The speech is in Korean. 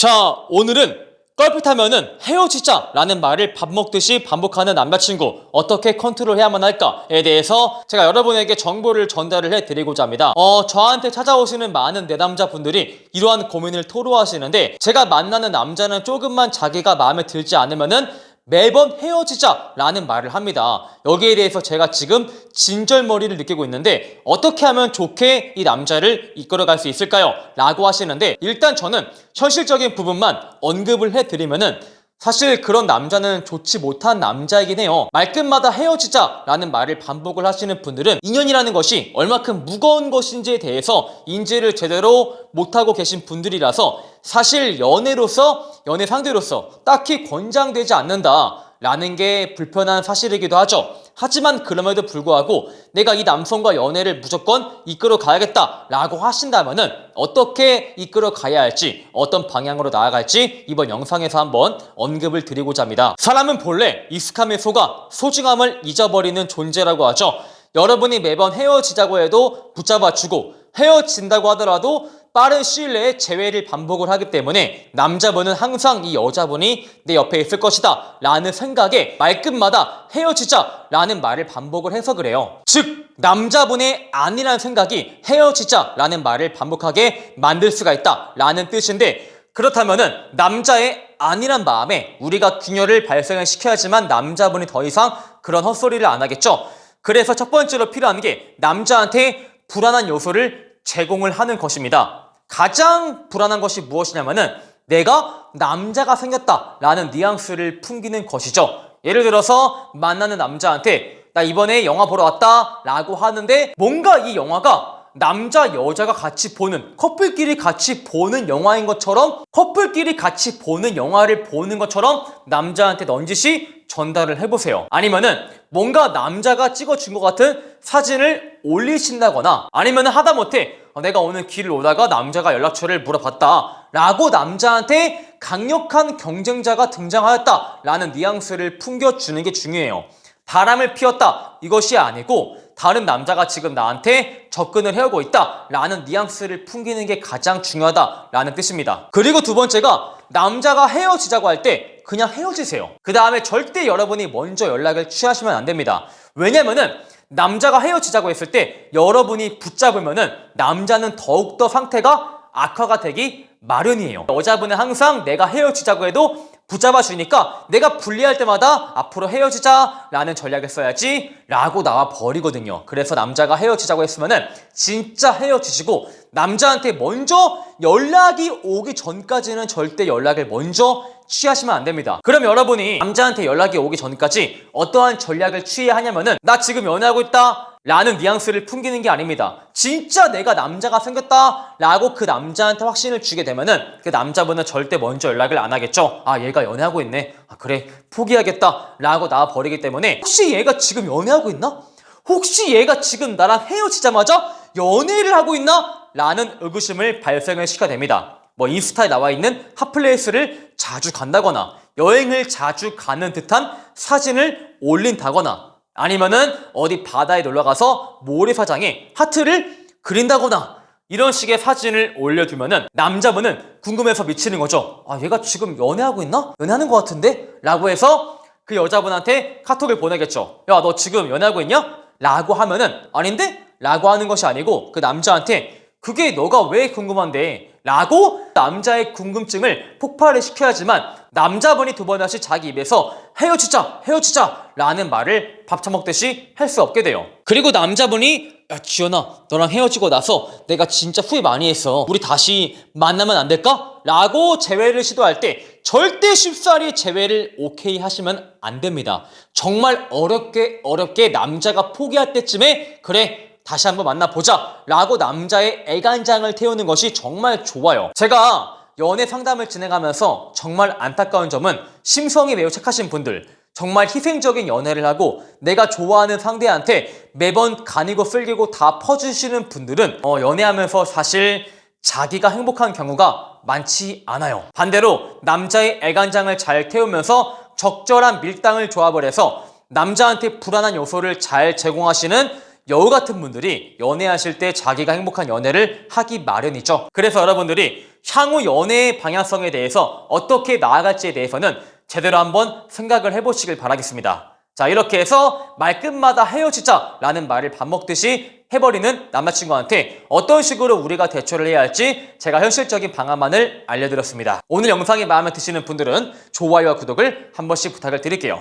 자, 오늘은 껄핏하면은 헤어지자 라는 말을 밥 먹듯이 반복하는 남자친구 어떻게 컨트롤해야만 할까에 대해서 제가 여러분에게 정보를 전달을 해드리고자 합니다. 어, 저한테 찾아오시는 많은 내남자분들이 이러한 고민을 토로하시는데 제가 만나는 남자는 조금만 자기가 마음에 들지 않으면은 매번 헤어지자 라는 말을 합니다. 여기에 대해서 제가 지금 진절머리를 느끼고 있는데 어떻게 하면 좋게 이 남자를 이끌어갈 수 있을까요? 라고 하시는데 일단 저는 현실적인 부분만 언급을 해드리면은 사실 그런 남자는 좋지 못한 남자이긴 해요. 말끝마다 헤어지자 라는 말을 반복을 하시는 분들은 인연이라는 것이 얼마큼 무거운 것인지에 대해서 인지를 제대로 못하고 계신 분들이라서 사실 연애로서 연애 상대로서 딱히 권장되지 않는다. 라는 게 불편한 사실이기도 하죠. 하지만 그럼에도 불구하고 내가 이 남성과 연애를 무조건 이끌어 가야겠다 라고 하신다면은 어떻게 이끌어 가야 할지 어떤 방향으로 나아갈지 이번 영상에서 한번 언급을 드리고자 합니다. 사람은 본래 익숙함에 속아 소중함을 잊어버리는 존재라고 하죠. 여러분이 매번 헤어지자고 해도 붙잡아주고 헤어진다고 하더라도 빠른 시일 내에 재회를 반복을 하기 때문에 남자분은 항상 이 여자분이 내 옆에 있을 것이다 라는 생각에 말끝마다 헤어지자 라는 말을 반복을 해서 그래요. 즉 남자분의 아니라는 생각이 헤어지자 라는 말을 반복하게 만들 수가 있다 라는 뜻인데 그렇다면은 남자의 아니란 마음에 우리가 균열을 발생을 시켜야지만 남자분이 더 이상 그런 헛소리를 안 하겠죠. 그래서 첫 번째로 필요한 게 남자한테 불안한 요소를 제공을 하는 것입니다. 가장 불안한 것이 무엇이냐면은 내가 남자가 생겼다라는 뉘앙스를 풍기는 것이죠. 예를 들어서 만나는 남자한테 나 이번에 영화 보러 왔다라고 하는데 뭔가 이 영화가 남자 여자가 같이 보는 커플끼리 같이 보는 영화인 것처럼 커플끼리 같이 보는 영화를 보는 것처럼 남자한테 넌지시 전달을 해보세요. 아니면은 뭔가 남자가 찍어준 것 같은 사진을 올리신다거나 아니면은 하다못해 어, 내가 오늘 길을 오다가 남자가 연락처를 물어봤다 라고 남자한테 강력한 경쟁자가 등장하였다 라는 뉘앙스를 풍겨주는 게 중요해요. 바람을 피웠다 이것이 아니고 다른 남자가 지금 나한테 접근을 해오고 있다 라는 뉘앙스를 풍기는 게 가장 중요하다 라는 뜻입니다 그리고 두 번째가 남자가 헤어지자고 할 때 그냥 헤어지세요. 그 다음에 절대 여러분이 먼저 연락을 취하시면 안 됩니다. 왜냐면은 남자가 헤어지자고 했을 때 여러분이 붙잡으면은 남자는 더욱더 상태가 악화가 되기 마련이에요. 여자분은 항상 내가 헤어지자고 해도 붙잡아 주니까 내가 불리할 때마다 앞으로 헤어지자 라는 전략을 써야지 라고 나와 버리거든요. 그래서 남자가 헤어지자고 했으면은 진짜 헤어지시고 남자한테 먼저 연락이 오기 전까지는 절대 연락을 먼저 취하시면 안 됩니다. 그럼 여러분이 남자한테 연락이 오기 전까지 어떠한 전략을 취해야 하냐면은 나 지금 연애하고 있다 라는 뉘앙스를 풍기는 게 아닙니다. 진짜 내가 남자가 생겼다 라고 그 남자한테 확신을 주게 되면은 그 남자분은 절대 먼저 연락을 안 하겠죠. 아 얘가 연애하고 있네. 아 그래 포기하겠다 라고 나와 버리기 때문에 혹시 얘가 지금 연애하고 있나? 혹시 얘가 지금 나랑 헤어지자마자 연애를 하고 있나? 라는 의구심을 발생을 시켜야 됩니다. 뭐 인스타에 나와 있는 핫플레이스를 자주 간다거나 여행을 자주 가는 듯한 사진을 올린다거나 아니면은 어디 바다에 놀러 가서 모래사장에 하트를 그린다거나 이런 식의 사진을 올려두면은 남자분은 궁금해서 미치는 거죠. 아, 얘가 지금 연애하고 있나? 연애하는 것 같은데? 라고 해서 그 여자분한테 카톡을 보내겠죠. 야, 너 지금 연애하고 있냐? 라고 하면은 아닌데? 라고 하는 것이 아니고 그 남자한테 그게 너가 왜 궁금한데? 라고 남자의 궁금증을 폭발을 시켜야지만 남자분이 두 번 다시 자기 입에서 헤어지자 헤어지자 라는 말을 밥 처먹듯이 할 수 없게 돼요. 그리고 남자분이 야 지연아 너랑 헤어지고 나서 내가 진짜 후회 많이 했어. 우리 다시 만나면 안 될까? 라고 재회를 시도할 때 절대 쉽사리 재회를 오케이 하시면 안 됩니다. 정말 어렵게 어렵게 남자가 포기할 때쯤에 그래 다시 한번 만나보자 라고 남자의 애간장을 태우는 것이 정말 좋아요. 제가 연애 상담을 진행하면서 정말 안타까운 점은 심성이 매우 착하신 분들 정말 희생적인 연애를 하고 내가 좋아하는 상대한테 매번 간이고 쓸기고 다 퍼주시는 분들은 어, 연애하면서 사실 자기가 행복한 경우가 많지 않아요. 반대로 남자의 애간장을 잘 태우면서 적절한 밀당을 조합을 해서 남자한테 불안한 요소를 잘 제공하시는 여우 같은 분들이 연애하실 때 자기가 행복한 연애를 하기 마련이죠. 그래서 여러분들이 향후 연애의 방향성에 대해서 어떻게 나아갈지에 대해서는 제대로 한번 생각을 해보시길 바라겠습니다. 자, 이렇게 해서 말끝마다 헤어지자 라는 말을 밥 먹듯이 해버리는 남자친구한테 어떤 식으로 우리가 대처를 해야 할지 제가 현실적인 방안만을 알려드렸습니다. 오늘 영상이 마음에 드시는 분들은 좋아요와 구독을 한 번씩 부탁을 드릴게요.